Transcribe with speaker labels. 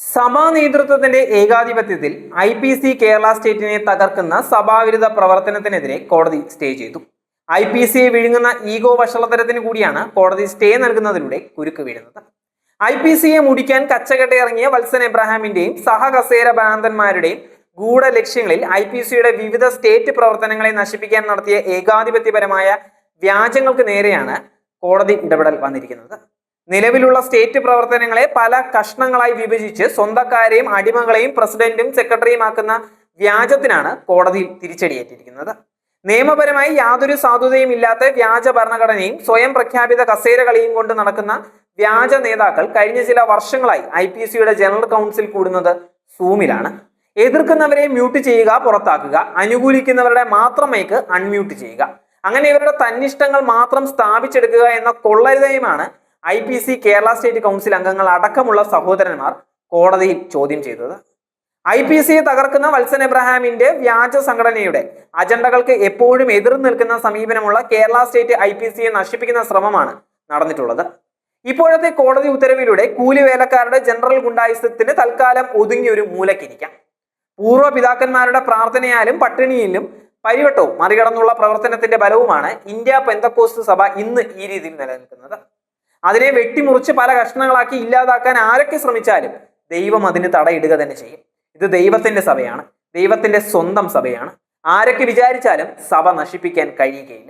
Speaker 1: സഭാ നേതൃത്വത്തിന്റെ ഏകാധിപത്യത്തിൽ ഐ പി സി കേരള സ്റ്റേറ്റിനെ തകർക്കുന്ന സഭാവിരുദ്ധ പ്രവർത്തനത്തിനെതിരെ കോടതി സ്റ്റേ ചെയ്തു. ഐ പി സിയെ വിഴുങ്ങുന്ന ഈഗോ വഷളത്തരത്തിന് കൂടിയാണ് കോടതി സ്റ്റേ നൽകുന്നതിലൂടെ കുരുക്ക് വീഴുന്നത്. ഐ പി സിയെ മുടിക്കാൻ കച്ചകെട്ടിറങ്ങിയ വത്സൻ എബ്രഹാമിന്റെയും സഹകസേര ഭ്രാന്തന്മാരുടെയും ഗൂഢ ലക്ഷ്യങ്ങളിൽ ഐ പി സിയുടെ വിവിധ സ്റ്റേറ്റ് പ്രവർത്തനങ്ങളെ നശിപ്പിക്കാൻ നടത്തിയ ഏകാധിപത്യപരമായ വ്യാജങ്ങൾക്ക് നേരെയാണ് കോടതി ഇടപെടൽ വന്നിരിക്കുന്നത്. നിലവിലുള്ള സ്റ്റേറ്റ് പ്രവർത്തനങ്ങളെ പല കഷ്ണങ്ങളായി വിഭജിച്ച് സ്വന്തക്കാരെയും അടിമകളെയും പ്രസിഡന്റും സെക്രട്ടറിയും ആക്കുന്ന വ്യാജത്തിനാണ് കോടതിയിൽ തിരിച്ചടിയേറ്റിരിക്കുന്നത്. നിയമപരമായി യാതൊരു സാധുതയും ഇല്ലാത്ത വ്യാജ ഭരണഘടനയും സ്വയം പ്രഖ്യാപിത കസേരകളിയും കൊണ്ട് നടക്കുന്ന വ്യാജ നേതാക്കൾ കഴിഞ്ഞ ചില വർഷങ്ങളായി ഐ പി സിയുടെ ജനറൽ കൗൺസിൽ കൂടുന്നത് സൂമിലാണ്. എതിർക്കുന്നവരെ മ്യൂട്ട് ചെയ്യുക പുറത്താക്കുക. അനുകൂലിക്കുന്നവരുടെ മാത്രം മൈക്ക് അൺമ്യൂട്ട് ചെയ്യുക. അങ്ങനെ ഇവരുടെ തന്നിഷ്ടങ്ങൾ മാത്രം സ്ഥാപിച്ചെടുക്കുക എന്ന കൊള്ളരുതയുമാണ് I P C Kerala state council അംഗങ്ങൾ അടക്കമുള്ള സഹോദരന്മാർ കോടതിയിൽ ചോദ്യം ചെയ്തത്. ഐ പി സിയെ തകർക്കുന്ന വത്സൻ എബ്രഹാമിന്റെ വ്യാജ സംഘടനയുടെ അജണ്ടകൾക്ക് എപ്പോഴും എതിർ നിൽക്കുന്ന സമീപനമുള്ള കേരള സ്റ്റേറ്റ് ഐ പി സിയെ നശിപ്പിക്കുന്ന ശ്രമമാണ് നടന്നിട്ടുള്ളത്. ഇപ്പോഴത്തെ കോടതി ഉത്തരവിലൂടെ കൂലി വേലക്കാരുടെ ജനറൽ ഗുണ്ടായുസത്തിന് തൽക്കാലം ഒതുങ്ങിയൊരു മൂലക്കിരിക്കാം. പൂർവ പിതാക്കന്മാരുടെ പ്രാർത്ഥനയാലും പട്ടിണിയിലും പരിവട്ടവും മറികടന്നുള്ള പ്രവർത്തനത്തിന്റെ ബലവുമാണ് ഇന്ത്യ പെന്തക്കോസ്റ്റ് സഭ ഇന്ന് ഈ രീതിയിൽ നിലനിൽക്കുന്നത്. അതിനെ വെട്ടിമുറിച്ച് പല കഷ്ണങ്ങളാക്കി ഇല്ലാതാക്കാൻ ആരൊക്കെ ശ്രമിച്ചാലും ദൈവം അതിന് തടയിടുക തന്നെ ചെയ്യും. ഇത് ദൈവത്തിന്റെ സഭയാണ്. ദൈവത്തിന്റെ സ്വന്തം സഭയാണ്. ആരൊക്കെ വിചാരിച്ചാലും സഭ നശിപ്പിക്കാൻ കഴിയുകയില്ല.